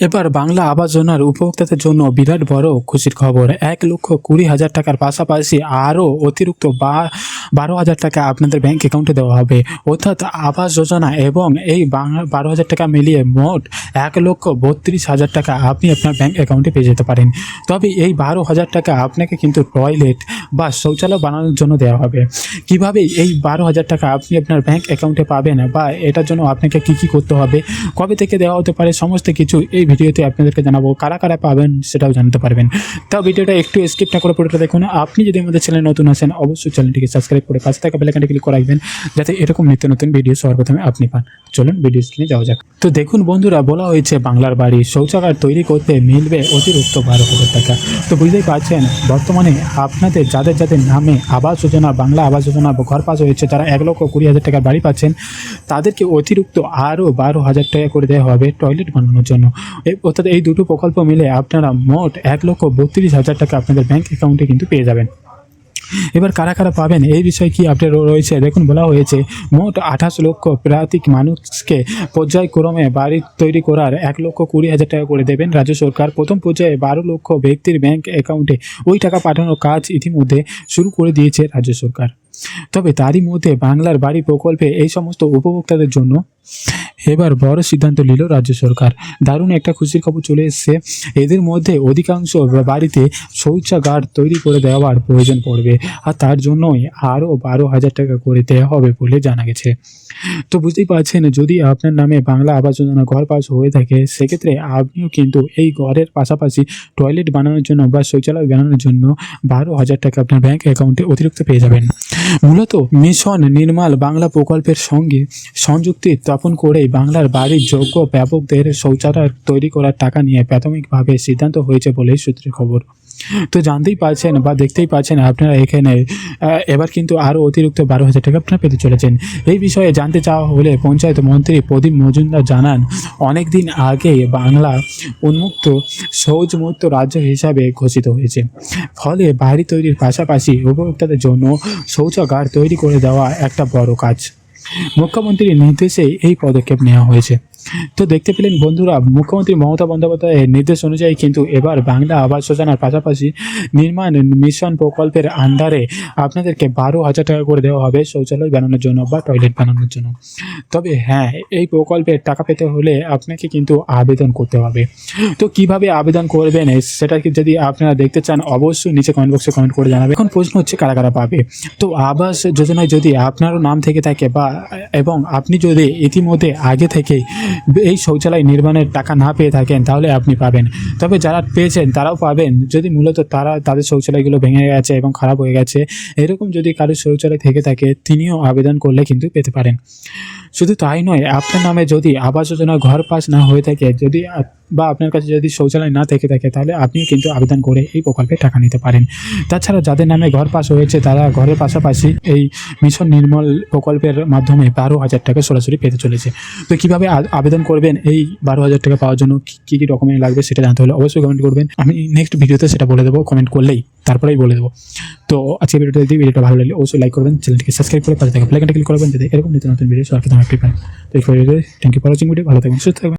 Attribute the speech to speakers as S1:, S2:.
S1: এবার বাংলা আবাস যোজনার উপভোক্তাদের জন্য বিরাট বড় খুশির খবর। এক লক্ষ কুড়ি হাজার টাকার পাশাপাশি আরও অতিরিক্ত বা বারো হাজার টাকা আপনাদের ব্যাংক অ্যাকাউন্টে দেওয়া হবে। অর্থাৎ আবাস যোজনা এবং এই বারো হাজার টাকা মিলিয়ে মোট এক লক্ষ বত্রিশ হাজার টাকা আপনি আপনার ব্যাংক অ্যাকাউন্টে পেয়ে যেতে পারেন। তবে এই বারো হাজার টাকা আপনাকে কিন্তু টয়লেট বা শৌচালয় বানানোর জন্য দেওয়া হবে। কীভাবে এই বারো হাজার টাকা আপনি আপনার ব্যাংক অ্যাকাউন্টে পাবেন বা এটার জন্য আপনাকে কি কি করতে হবে, কবে থেকে দেওয়া হতে পারে, সমস্ত কিছু এই ভিডিওতে আপনাদেরকে জানাব। কারা কারা পাবেন সেটাও জানতে পারবেন। তাও ভিডিওটা একটু স্কিপ না করে পুরোটা দেখুন। আপনি যদি আমাদের চ্যানেল নতুন আসেন, অবশ্যই চ্যানেলটিকে সাবস্ক্রাইব করে পাশে থাকা বেলাকানটি ক্লিক করে রাখবেন, যাতে এরকম নিত্য নতুন ভিডিও সবার প্রথমে আপনি পান। চলুন ভিডিও স্ক্রিনে যাওয়া যাক। তো দেখুন বন্ধুরা, বলা হয়েছে বাংলার বাড়ি শৌচাগার তৈরি করতে মিলবে অতিরিক্ত বারো হাজার টাকা। তো বুঝতেই পারছেন, বর্তমানে আপনাদের যাদের যাদের নামে আবাস যোজনা, বাংলা আবাস যোজনা ঘর পাস হয়েছে, তারা এক লক্ষ কুড়ি হাজার টাকার বাড়ি পাচ্ছেন। তাদেরকে অতিরিক্ত আরও বারো হাজার টাকা করে দেওয়া হবে টয়লেট বানানোর জন্য। অর্থাৎ এই দুটো প্রকল্প মিলে আপনারা মোট এক লক্ষ বত্রিশ হাজার টাকা আপনাদের ব্যাংক অ্যাকাউন্টে কিন্তু পেয়ে যাবেন। এবার কারা কারা পাবেন? এই বিষয়ে কি আপডেট রয়েছে? দেখুন, বলা হয়েছে, মোট আঠাশ লক্ষ প্রাতিক মানুষকে পর্যায়ক্রমে বাড়ি তৈরি করার এক লক্ষ কুড়ি হাজার টাকা করে দেবেন রাজ্য সরকার। প্রথম পর্যায়ে বারো লক্ষ ব্যক্তির ব্যাংক অ্যাকাউন্টে ওই টাকা পাঠানোর কাজ ইতিমধ্যে শুরু করে দিয়েছে রাজ্য সরকার। তবে তারই মধ্যে বাংলার বাড়ি প্রকল্পে এই সমস্ত উপভোক্তাদের জন্য এবার বড় সিদ্ধান্ত নিল রাজ্য সরকার। দারুণ একটা খুশির খবর চলে এসছে। এদের মধ্যে অধিকাংশ বাড়িতে শৌচাগার তৈরি করে দেওয়ার প্রয়োজন পড়বে আর তার জন্যই আরও বারো হাজার টাকা করে দেওয়া হবে বলে জানা গেছে। তো বুঝতেই পারছেন, যদি আপনার নামে বাংলা আবাস যোজনা ঘর পাস হয়ে থাকে, সেক্ষেত্রে আপনিও কিন্তু এই ঘরের পাশাপাশি টয়লেট বানানোর জন্য বা শৌচালয় বানানোর জন্য বারো হাজার টাকা আপনার ব্যাংক অ্যাকাউন্টে অতিরিক্ত পেয়ে যাবেন। মূলত মিশন নির্মাল বাংলা প্রকল্পের সঙ্গে সংযুক্তি স্থাপন করেই বাংলার বাড়ির যোগ্য ব্যাপকদের শৌচালয় তৈরি করার টাকা নিয়ে প্রাথমিকভাবে সিদ্ধান্ত হয়েছে বলেই সূত্রে খবর। তো জানতেই পারছেন বা দেখতেই পাচ্ছেন আপনারা এখানে এবার কিন্তু আরও অতিরিক্ত বারো হাজার টাকা আপনারা পেতে চলেছেন। এই বিষয়ে জানতে চাওয়া হলে পঞ্চায়েত মন্ত্রী প্রদীপ মজুমদার জানান অনেক দিন আগে বাংলা উন্মুক্ত শৌচমুক্ত রাজ্য হিসাবে ঘোষিত হয়েছে। ফলে বাড়ি তৈরির পাশাপাশি উপভোক্তাদের জন্য শৌচাগার তৈরি করে দেওয়া একটা বড় কাজ। মুখ্যমন্ত্রীর নির্দেশে এই পদক্ষেপ নেওয়া হয়েছে। তো দেখতে পেলেন বন্ধুরা, মুখ্যমন্ত্রী মমতা বন্দ্যোপাধ্যায়ের নির্দেশ অনুযায়ী কিন্তু এবার বাংলা আবাস যোজনার পাশাপাশি নির্মাণ মিশন প্রকল্পের আন্ডারে আপনাদেরকে বারো হাজার টাকা করে দেওয়া হবে শৌচালয় বানানোর জন্য বা টয়লেট বানানোর জন্য। তবে হ্যাঁ এই প্রকল্পের টাকা পেতে হলে আপনাকে কিন্তু আবেদন করতে হবে। তো কীভাবে আবেদন করবেন, সেটা যদি আপনারা দেখতে চান, অবশ্যই নিচে কমেন্ট বক্সে কমেন্ট করে জানাবেন। এখন প্রশ্ন হচ্ছে, কারা কারা পাবে? তো আবাস যোজনায় যদি আপনারও নাম থেকে থাকে বা, এবং আপনি যদি ইতিমধ্যে আগে থেকেই এই শৌচালয় নির্মাণের টাকা না পেয়ে থাকেন, তাহলে আপনি পাবেন। তবে যারা পেয়েছেন, তারাও পাবেন। যদি মূলত তারা তাদের শৌচালয়গুলো ভেঙে গেছে এবং খারাপ হয়ে গেছে, এরকম যদি কারোর শৌচালয় থেকে থাকে, তিনিও আবেদন করলে কিন্তু পেতে পারেন। শুধু তাই নয়, আপনার নামে যদি আবাস যোজনা ঘর পাস না হয়ে থাকে, যদি বা আপনার কাছে যদি শৌচালয় না থেকে থাকে, তাহলে আপনিও কিন্তু আবেদন করে এই প্রকল্পে টাকা নিতে পারেন। তাছাড়া যাদের নামে ঘর পাস হয়েছে, তারা ঘরের পাশাপাশি এই মিশন নির্মল প্রকল্পের মাধ্যমে বারো হাজার টাকা সরাসরি পেতে চলেছে। তো কীভাবে আবেদন করবেন? এই বারো হাজার টাকা পাওয়ার জন্য কী কী ডকুমেন্ট লাগবে সেটা জানতে হলে অবশ্যই কমেন্ট করবেন। আমি নেক্সট ভিডিওতে সেটা বলে দেবো কমেন্ট করলেই। তারপরেই বলে দেবো। তো আজকে ভিডিওটা যদি ভিডিওটা ভালো লাগলে অবশ্যই লাইক করবেন চ্যানেলটিকে সাবস্ক্রাইব করে পাশে থাকা প্লেকানটা ক্লিক করবেন, যাতে এরকম নিত্য নতুন ভিডিও সবার প্রথমে আপনি পান তো এই ভিডিওতে thank you for watching video ভালো থাকবেন, সুস্থ থাকবেন।